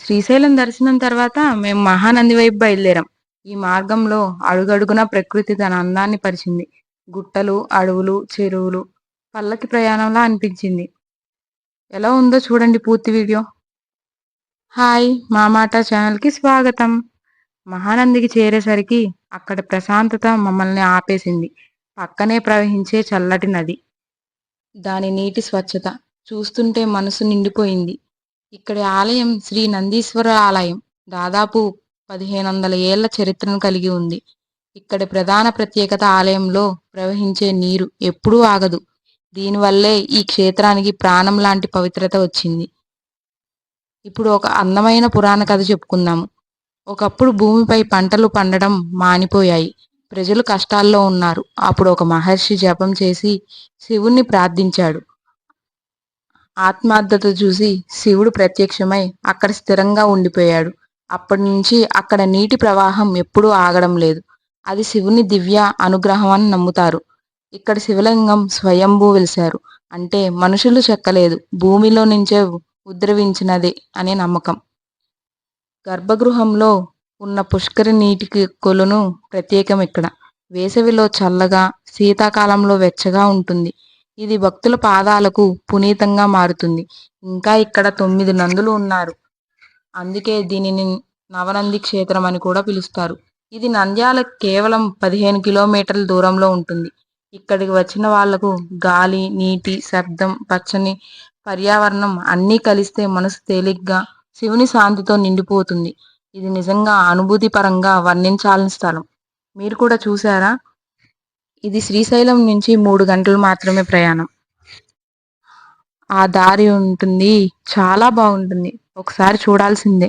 శ్రీశైలం దర్శనం తర్వాత మేము మహానంది వైపు బయలుదేరాం. ఈ మార్గంలో అడుగడుగున ప్రకృతి తన అందాన్ని పరిచింది. గుట్టలు అడవులు చెరువులు పల్లకి ప్రయాణంలా అనిపించింది. ఎలా ఉందో చూడండి పూర్తి వీడియో. హాయ్ మా మాట ఛానల్కి స్వాగతం. మహానందికి చేరేసరికి అక్కడ ప్రశాంతత మమ్మల్ని ఆపేసింది. పక్కనే ప్రవహించే చల్లటి నది. దాని నీటి స్వచ్ఛత చూస్తుంటే మనసు నిండిపోయింది. ఇక్కడి ఆలయం శ్రీ నందీశ్వర ఆలయం దాదాపు పదిహేను వందల ఏళ్ళ చరిత్రను కలిగి ఉంది. ఇక్కడి ప్రధాన ప్రత్యేకత ఆలయంలో ప్రవహించే నీరు ఎప్పుడూ ఆగదు. దీనివల్లే ఈ క్షేత్రానికి ప్రాణం లాంటి పవిత్రత వచ్చింది. ఇప్పుడు ఒక అందమైన పురాణ కథ చెప్పుకుందాము. ఒకప్పుడు భూమిపై పంటలు పండడం మానిపోయాయి. ప్రజలు కష్టాల్లో ఉన్నారు. అప్పుడు ఒక మహర్షి జపం చేసి శివుణ్ణి ప్రార్థించాడు. ఆత్మార్థత చూసి శివుడు ప్రత్యక్షమై అక్కడ స్థిరంగా ఉండిపోయాడు. అప్పటి నుంచి అక్కడ నీటి ప్రవాహం ఎప్పుడూ ఆగడం లేదు. అది శివుని దివ్య అనుగ్రహం అని నమ్ముతారు. ఇక్కడ శివలింగం స్వయంభూ వెలిశారు. అంటే మనుషులు చెక్కలేదు. భూమిలో నుంచే ఉద్రవించినది అనే నమ్మకం. గర్భగృహంలో ఉన్న పుష్కరి నీటికి కొలును ప్రత్యేకం ఇక్కడ. వేసవిలో చల్లగా శీతాకాలంలో వెచ్చగా ఉంటుంది. ఇది భక్తుల పాదాలకు పునీతంగా మారుతుంది. ఇంకా ఇక్కడ తొమ్మిది నందులు ఉన్నారు. అందుకే దీనిని నవనంది క్షేత్రం అని కూడా పిలుస్తారు. ఇది నంద్యాల కేవలం పదిహేను కిలోమీటర్ల దూరంలో ఉంటుంది. ఇక్కడికి వచ్చిన వాళ్ళకు గాలి నీటి శబ్దం పచ్చని పర్యావరణం అన్నీ కలిస్తే మనసు తేలిగ్గా శివుని శాంతితో నిండిపోతుంది. ఇది నిజంగా అనుభూతి పరంగా వర్ణించాలని స్థలం. మీరు కూడా చూసారా ఇది శ్రీశైలం నుంచి మూడు గంటలు మాత్రమే ప్రయాణం. ఆ దారి ఉంటుంది. చాలా బాగుంటుంది. ఒకసారి చూడాల్సిందే.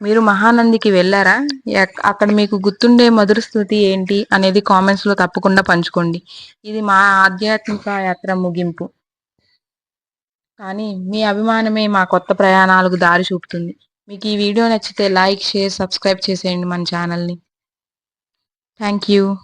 మీరు మహానందికి వెళ్ళారా? అక్కడ మీకు గుర్తుండే మధుర స్థుతి ఏంటి అనేది కామెంట్స్లో తప్పకుండా పంచుకోండి. ఇది మా ఆధ్యాత్మిక యాత్ర ముగింపు. కానీ మీ అభిమానమే మా కొత్త ప్రయాణాలకు దారి చూపుతుంది. మీకు ఈ వీడియో నచ్చితే లైక్ షేర్ సబ్స్క్రైబ్ చేసేయండి మన ఛానల్ని. Thank you.